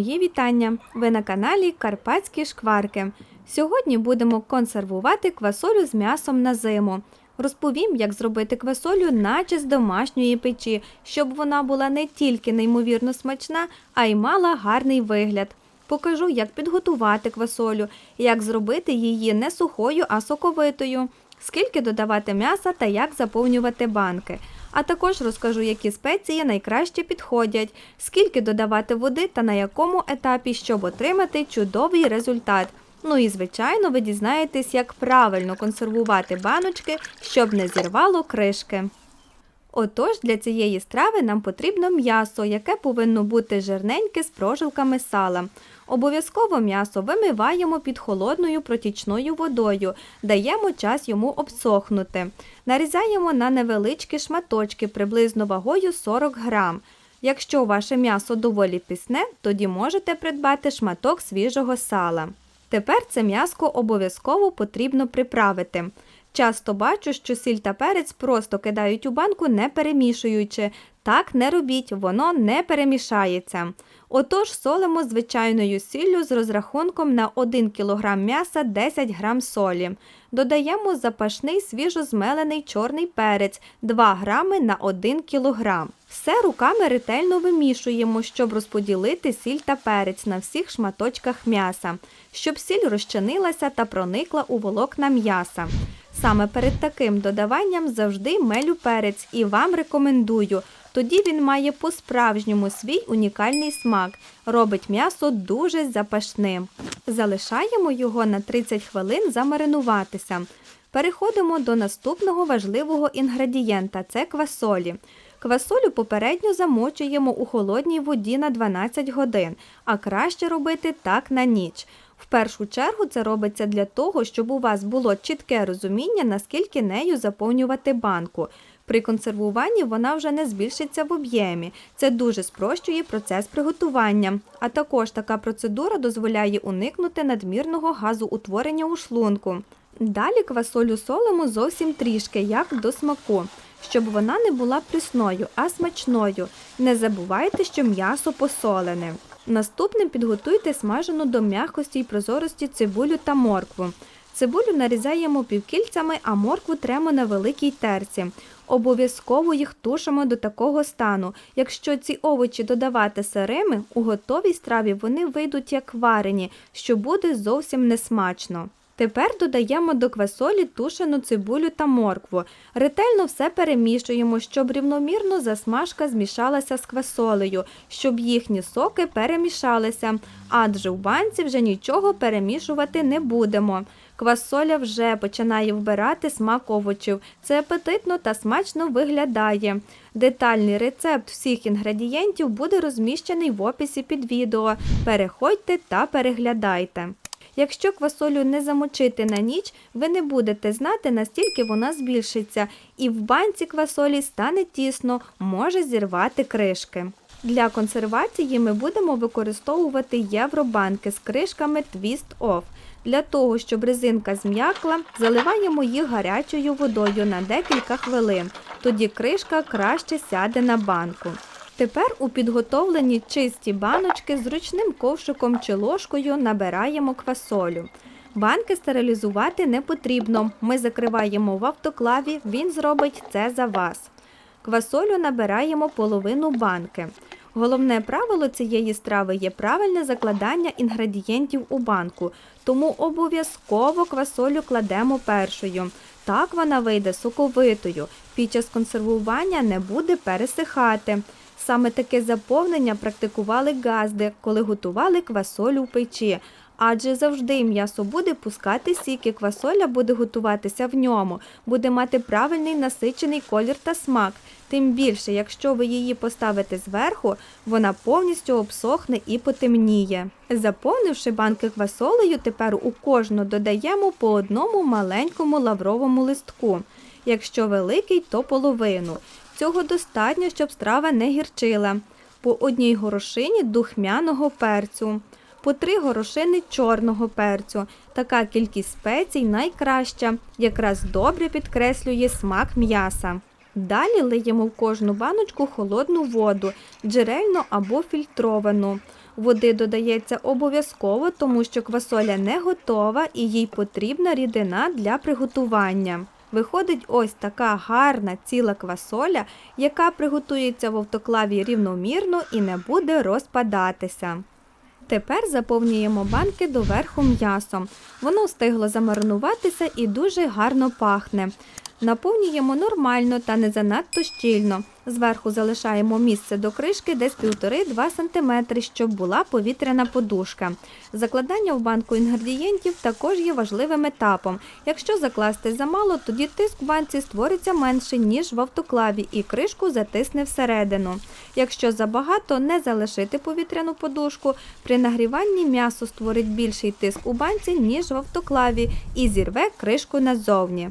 Мої вітання! Ви на каналі Карпатські шкварки. Сьогодні будемо консервувати квасолю з м'ясом на зиму. Розповім, як зробити квасолю, наче з домашньої печі, щоб вона була не тільки неймовірно смачна, а й мала гарний вигляд. Покажу, як підготувати квасолю, як зробити її не сухою, а соковитою, скільки додавати м'яса та як заповнювати банки. А також розкажу, які спеції найкраще підходять, скільки додавати води та на якому етапі, щоб отримати чудовий результат. Ну і звичайно, ви дізнаєтесь, як правильно консервувати баночки, щоб не зірвало кришки. Отож, для цієї страви нам потрібно м'ясо, яке повинно бути жирненьке з прожилками сала. Обов'язково м'ясо вимиваємо під холодною протічною водою, даємо час йому обсохнути. Нарізаємо на невеличкі шматочки приблизно вагою 40 грам. Якщо ваше м'ясо доволі пісне, тоді можете придбати шматок свіжого сала. Тепер це м'яско обов'язково потрібно приправити. Часто бачу, що сіль та перець просто кидають у банку, не перемішуючи. Так не робіть, воно не перемішається. Отож, солимо звичайною сіллю з розрахунком на 1 кг м'яса 10 г солі. Додаємо запашний свіжозмелений чорний перець 2 г на 1 кг. Все руками ретельно вимішуємо, щоб розподілити сіль та перець на всіх шматочках м'яса, щоб сіль розчинилася та проникла у волокна м'яса. Саме перед таким додаванням завжди мелю перець і вам рекомендую. Тоді він має по-справжньому свій унікальний смак, робить м'ясо дуже запашним. Залишаємо його на 30 хвилин замаринуватися. Переходимо до наступного важливого інгредієнта це квасолі. Квасолю попередньо замочуємо у холодній воді на 12 годин, а краще робити так на ніч. В першу чергу це робиться для того, щоб у вас було чітке розуміння, наскільки нею заповнювати банку. При консервуванні вона вже не збільшиться в об'ємі. Це дуже спрощує процес приготування. А також така процедура дозволяє уникнути надмірного газоутворення у шлунку. Далі квасолю солимо зовсім трішки, як до смаку, щоб вона не була прісною, а смачною. Не забувайте, що м'ясо посолене. Наступним підготуйте смажену до м'якості й прозорості цибулю та моркву. Цибулю нарізаємо півкільцями, а моркву тремо на великій терці. Обов'язково їх тушимо до такого стану. Якщо ці овочі додавати сирими, у готовій страві вони вийдуть як варені, що буде зовсім несмачно. Тепер додаємо до квасолі тушену цибулю та моркву. Ретельно все перемішуємо, щоб рівномірно засмажка змішалася з квасолею, щоб їхні соки перемішалися, адже в банці вже нічого перемішувати не будемо. Квасоля вже починає вбирати смак овочів. Це апетитно та смачно виглядає. Детальний рецепт всіх інгредієнтів буде розміщений в описі під відео. Переходьте та переглядайте. Якщо квасолю не замочити на ніч, ви не будете знати, настільки вона збільшиться, і в банці квасолі стане тісно, може зірвати кришки. Для консервації ми будемо використовувати євробанки з кришками Off. Для того, щоб резинка зм'якла, заливаємо їх гарячою водою на декілька хвилин. Тоді кришка краще сяде на банку. Тепер у підготовлені чисті баночки з ручним ковшиком чи ложкою набираємо квасолю. Банки стерилізувати не потрібно. Ми закриваємо в автоклаві, він зробить це за вас. Квасолю набираємо половину банки. Головне правило цієї страви є правильне закладання інгредієнтів у банку, тому обов'язково квасолю кладемо першою. Так вона вийде соковитою. Під час консервування не буде пересихати. Саме таке заповнення практикували газди, коли готували квасолю в печі. Адже завжди м'ясо буде пускати сіки, квасоля буде готуватися в ньому, буде мати правильний насичений колір та смак. Тим більше, якщо ви її поставите зверху, вона повністю обсохне і потемніє. Заповнивши банки квасолею, тепер у кожну додаємо по одному маленькому лавровому листку. Якщо великий, то половину. Цього достатньо, щоб страва не гірчила. По одній горошині духмяного перцю, по три горошини чорного перцю. Така кількість спецій найкраща, якраз добре підкреслює смак м'яса. Далі лиємо в кожну баночку холодну воду, джерельну або фільтровану. Води додається обов'язково, тому що квасоля не готова і їй потрібна рідина для приготування. Виходить ось така гарна ціла квасоля, яка приготується в автоклаві рівномірно і не буде розпадатися. Тепер заповнюємо банки доверху м'ясом. Воно встигло замаринуватися і дуже гарно пахне. Наповнюємо нормально та не занадто щільно. Зверху залишаємо місце до кришки десь 1,5-2 см, щоб була повітряна подушка. Закладання в банку інгредієнтів також є важливим етапом. Якщо закласти замало, тоді тиск в банці створиться менший, ніж в автоклаві, і кришку затисне всередину. Якщо забагато, не залишити повітряну подушку. При нагріванні м'ясо створить більший тиск у банці, ніж в автоклаві, і зірве кришку назовні.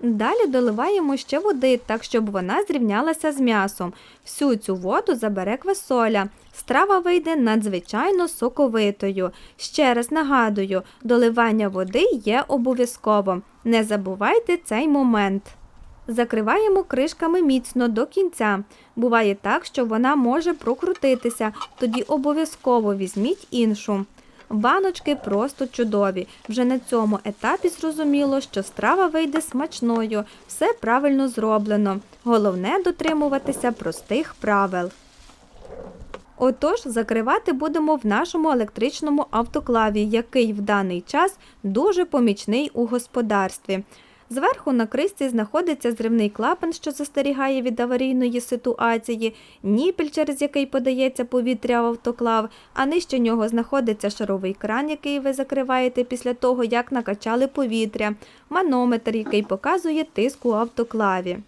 Далі доливаємо ще води, так щоб вона зрівнялася з м'ясом. Всю цю воду забере квасоля. Страва вийде надзвичайно соковитою. Ще раз нагадую, доливання води є обов'язково. Не забувайте цей момент. Закриваємо кришками міцно до кінця. Буває так, що вона може прокрутитися, тоді обов'язково візьміть іншу. Баночки просто чудові. Вже на цьому етапі зрозуміло, що страва вийде смачною, все правильно зроблено. Головне дотримуватися простих правил. Отож, закривати будемо в нашому електричному автоклаві, який в даний час дуже помічний у господарстві. Зверху на кришці знаходиться зривний клапан, що застерігає від аварійної ситуації, ніпель, через який подається повітря в автоклав, а нижче нього знаходиться шаровий кран, який ви закриваєте після того, як накачали повітря, манометр, який показує тиск у автоклаві.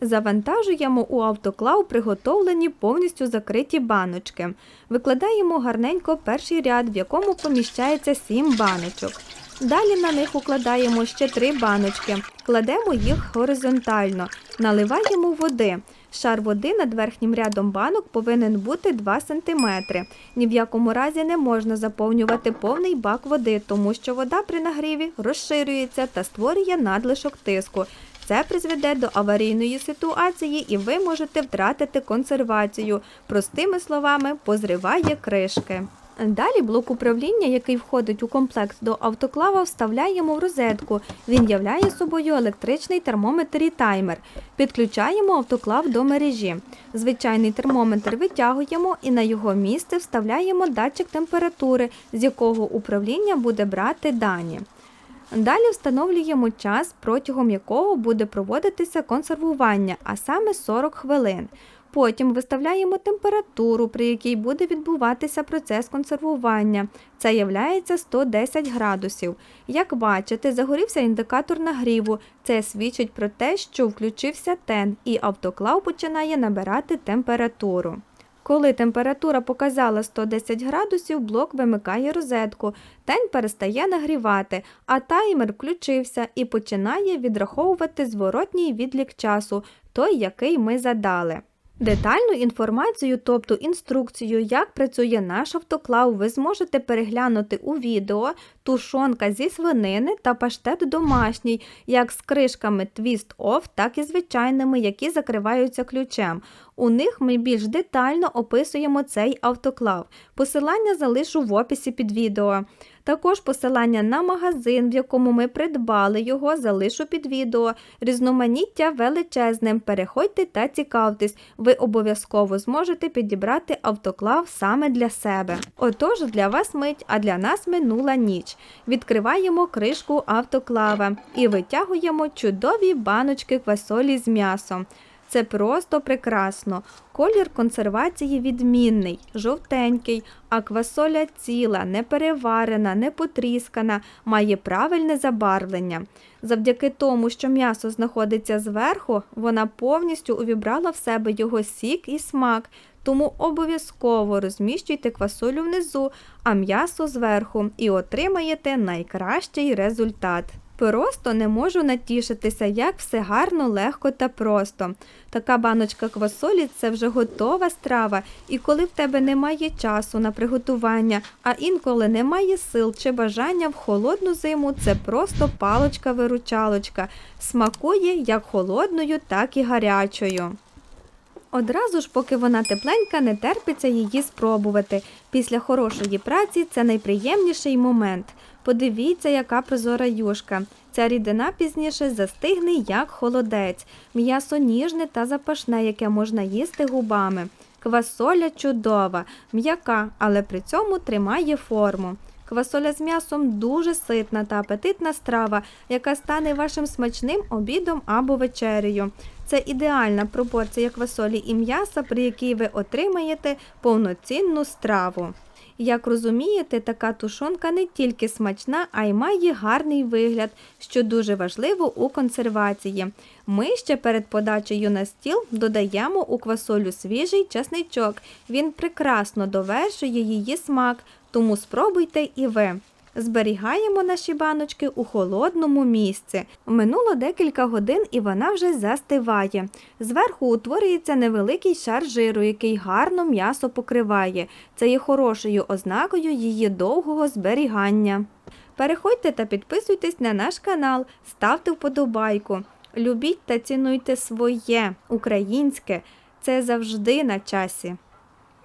Завантажуємо у автоклав приготовлені повністю закриті баночки. Викладаємо гарненько перший ряд, в якому поміщається 7 баночок. Далі на них укладаємо ще три баночки, кладемо їх горизонтально, наливаємо води. Шар води над верхнім рядом банок повинен бути 2 см. Ні в якому разі не можна заповнювати повний бак води, тому що вода при нагріві розширюється та створює надлишок тиску. Це призведе до аварійної ситуації і ви можете втратити консервацію. Простими словами, позриває кришки. Далі блок управління, який входить у комплект до автоклава, вставляємо в розетку. Він являє собою електричний термометр і таймер. Підключаємо автоклав до мережі. Звичайний термометр витягуємо і на його місце вставляємо датчик температури, з якого управління буде брати дані. Далі встановлюємо час, протягом якого буде проводитися консервування, а саме 40 хвилин. Потім виставляємо температуру, при якій буде відбуватися процес консервування. Це являється 110 градусів. Як бачите, загорівся індикатор нагріву. Це свідчить про те, що включився тен, і автоклав починає набирати температуру. Коли температура показала 110 градусів, блок вимикає розетку, тень перестає нагрівати, а таймер включився і починає відраховувати зворотній відлік часу, той, який ми задали. Детальну інформацію, тобто інструкцію, як працює наш автоклав, ви зможете переглянути у відео тушонка зі свинини та паштет домашній, як з кришками Off, так і звичайними, які закриваються ключем. У них ми більш детально описуємо цей автоклав. Посилання залишу в описі під відео. Також посилання на магазин, в якому ми придбали його, залишу під відео. Різноманіття величезним. Переходьте та цікавтесь, ви обов'язково зможете підібрати автоклав саме для себе. Отож, для вас мить, а для нас минула ніч. Відкриваємо кришку автоклава і витягуємо чудові баночки квасолі з м'ясом. Це просто прекрасно. Колір консервації відмінний, жовтенький, а квасоля ціла, не переварена, не потріскана, має правильне забарвлення. Завдяки тому, що м'ясо знаходиться зверху, вона повністю увібрала в себе його сік і смак. Тому обов'язково розміщуйте квасолю внизу, а м'ясо зверху і отримаєте найкращий результат. Просто не можу натішитися, як все гарно, легко та просто. Така баночка квасолі це вже готова страва, і коли в тебе немає часу на приготування, а інколи немає сил чи бажання в холодну зиму, це просто палочка-виручалочка. Смакує як холодною, так і гарячою. Одразу ж, поки вона тепленька, не терпиться її спробувати. Після хорошої праці це найприємніший момент. Подивіться, яка прозора юшка. Ця рідина пізніше застигне як холодець. М'ясо ніжне та запашне, яке можна їсти губами. Квасоля чудова, м'яка, але при цьому тримає форму. Квасоля з м'ясом дуже ситна та апетитна страва, яка стане вашим смачним обідом або вечерею. Це ідеальна пропорція квасолі і м'яса, при якій ви отримаєте повноцінну страву. Як розумієте, така тушонка не тільки смачна, а й має гарний вигляд, що дуже важливо у консервації. Ми ще перед подачею на стіл додаємо у квасолю свіжий часничок. Він прекрасно довершує її смак, тому спробуйте і ви. Зберігаємо наші баночки у холодному місці. Минуло декілька годин і вона вже застиває. Зверху утворюється невеликий шар жиру, який гарно м'ясо покриває. Це є хорошою ознакою її довгого зберігання. Переходьте та підписуйтесь на наш канал, ставте вподобайку. Любіть та цінуйте своє українське. Це завжди на часі.